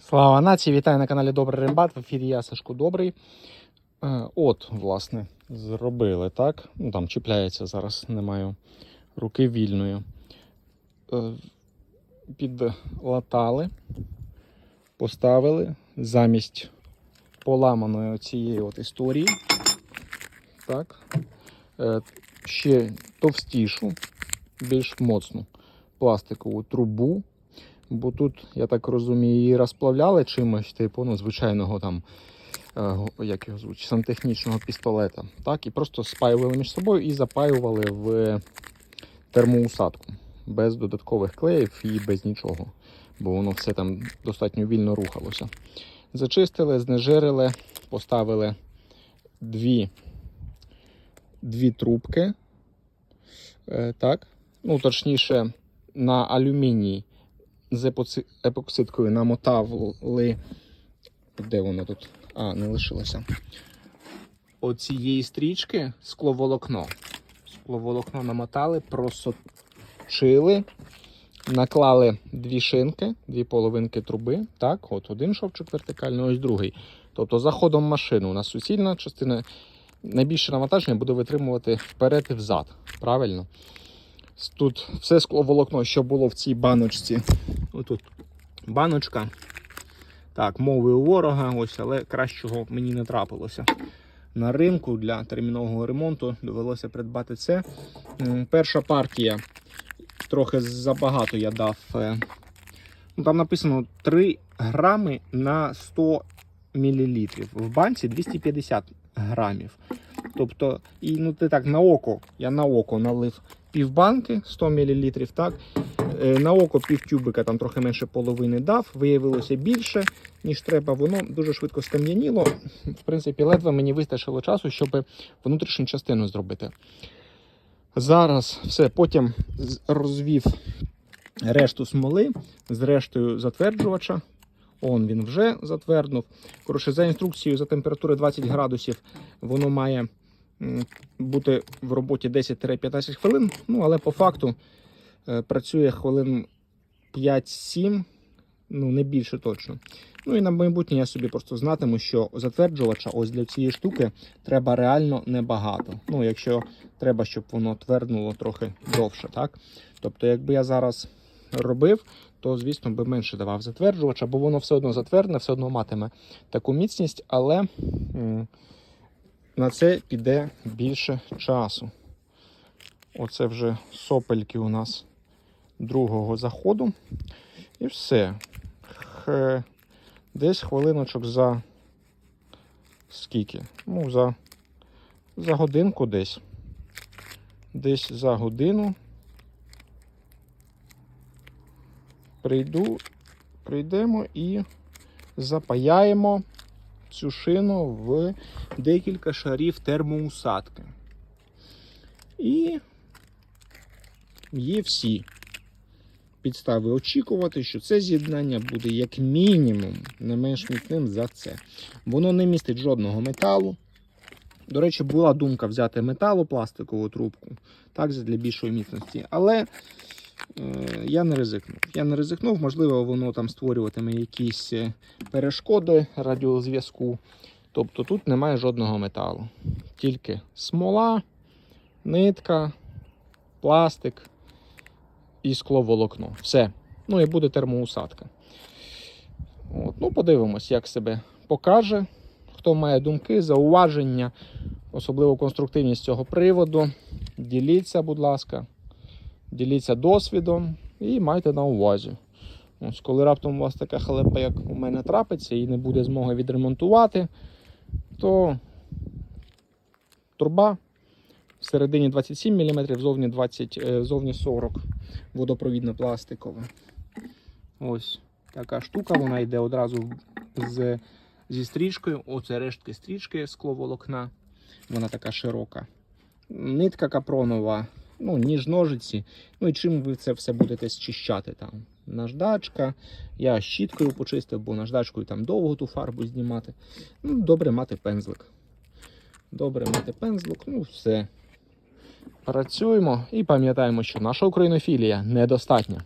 Слава нації! Вітаю на каналі Добрий Рембат. В ефірі я Сашко Добрий. Е, От, власне, зробили так. Ну там чіпляється зараз, не маю руки вільної. Е, Підлатали, поставили замість поламаної цієї от історії. Так. Е, Ще товстішу, більш моцну пластикову трубу. Бо тут, я так розумію, її розплавляли чимось, типу, ну, звичайного там, е, як його звуть, сантехнічного пістолета. Так, і просто спаювали між собою і запаювали в термоусадку. Без додаткових клеїв і без нічого. Бо воно все там достатньо вільно рухалося. Зачистили, знежирили, поставили дві, дві трубки. Е, так. Ну, точніше, на алюміній з епоксидкою намотали. Де воно тут? А, не лишилося. Оцієї стрічки скловолокно. Скловолокно намотали, просочили, наклали дві шинки, дві половинки труби. Так, от один шовчик вертикальний, ось другий. Тобто за ходом машини у нас суцільна частина. Найбільше навантаження буде витримувати вперед і взад. Правильно? Тут все скловолокно, що було в цій баночці. Отут баночка. Так, мови у ворога, ось, але кращого мені не трапилося. На ринку для термінового ремонту довелося придбати це. Перша партія трохи забагато я дав. е, Ну, там написано 3 грами на 100 мл. В банці 250 грамів. Тобто, і ну ти так на око, я на око налив півбанки 100 мл, так. Е, На око півтюбика, там трохи менше половини дав, виявилося більше, ніж треба. Воно дуже швидко скам'яніло. В принципі, ледве мені вистачило часу, щоб внутрішню частину зробити. Зараз все, потім розвів решту смоли з рештою затверджувача. Он він вже затверднув. Коротше, за інструкцією за температури 20 градусів воно має бути в роботі 10-15 хвилин. Ну, але по факту е, працює хвилин 5-7, ну не більше точно. Ну і на майбутнє я собі просто знатиму, що затверджувача ось для цієї штуки треба реально небагато. Ну, якщо треба, щоб воно тверднуло трохи довше, так? Тобто, якби я зараз робив, то, звісно, би менше давав затверджувача, бо воно все одно затвердне, все одно матиме таку міцність, але на це піде більше часу. Оце вже сопельки у нас другого заходу. І все. Х... Десь хвилиночок за скільки? Ну, за, за годинку десь. Десь за годину. Прийду, прийдемо і запаяємо цю шину в декілька шарів термоусадки. І є всі підстави очікувати, що це з'єднання буде як мінімум не менш міцним за це. Воно не містить жодного металу. До речі, була думка взяти металопластикову трубку так, для більшої міцності, але я не ризикнув. Я не ризикнув, можливо, воно там створюватиме якісь е, перешкоди радіозв'язку. Тобто тут немає жодного металу. Тільки смола, нитка, пластик і скловолокно. Все. Ну і буде термоусадка. От. Ну, подивимось, як себе покаже. Хто має думки, зауваження, особливо конструктивність цього приводу. Діліться, будь ласка, діліться досвідом і майте на увазі. Ось, коли раптом у вас така халепа, як у мене трапиться, і не буде змоги відремонтувати, то труба всередині 27 мм, зовні 20, е, зовні 40 водопровідно пластикова. Ось така штука, вона йде одразу з, зі стрічкою. Оце рештки стрічки скловолокна. Вона така широка. Нитка капронова, ну, ніж ножиці. Ну і чим ви це все будете зчищати там? Наждачка. Я щіткою почистив, бо наждачкою там довго ту фарбу знімати. Ну, добре мати пензлик. Добре мати пензлик, ну все. Працюємо і пам'ятаємо, що наша українофілія недостатня.